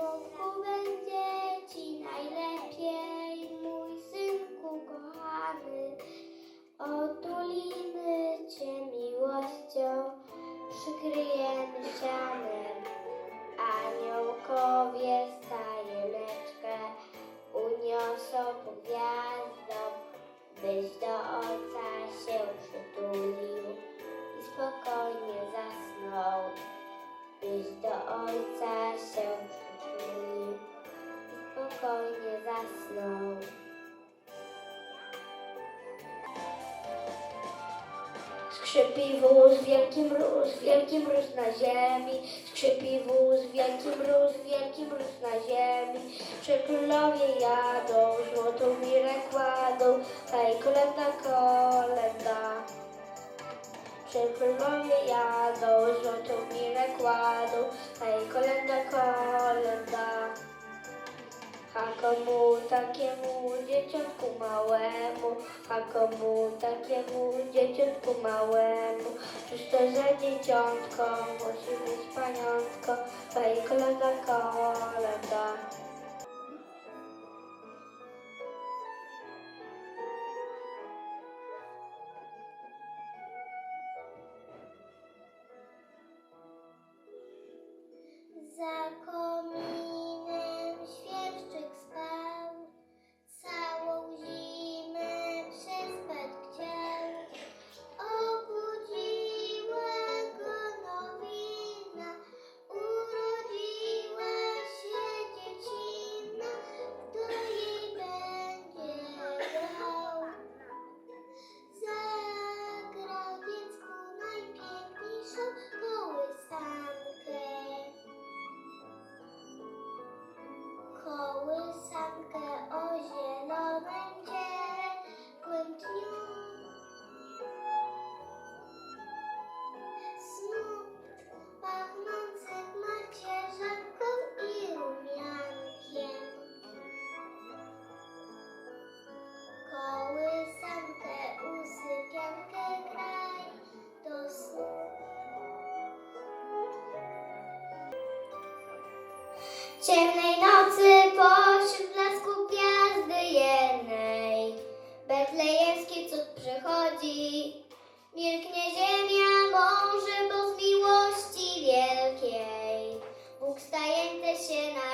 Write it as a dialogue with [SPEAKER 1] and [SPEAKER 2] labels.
[SPEAKER 1] Walk away. Skrzypi wóz, wielki mróz, wielki mróz na ziemi. Skrzypi wóz, wielki mróz, wielki mróz na ziemi. Że królowie jadą, złotą mirę kładą, hej, kolenda, kolenda. Że królowie jadą, złotą mirę kładą, hej, kolenda, kolenda. A komu takiemu dzieciątku małemu, a komu takiemu dzieciątku małemu, czyż to za dzieciątko musi być paniątko, hej, kolenda, Ciemnej nocy pośród blasku gwiazdy jednej. Betlejemski cud przychodzi. Milknie ziemia może, bo z miłości wielkiej. Bóg stajęty się narodzi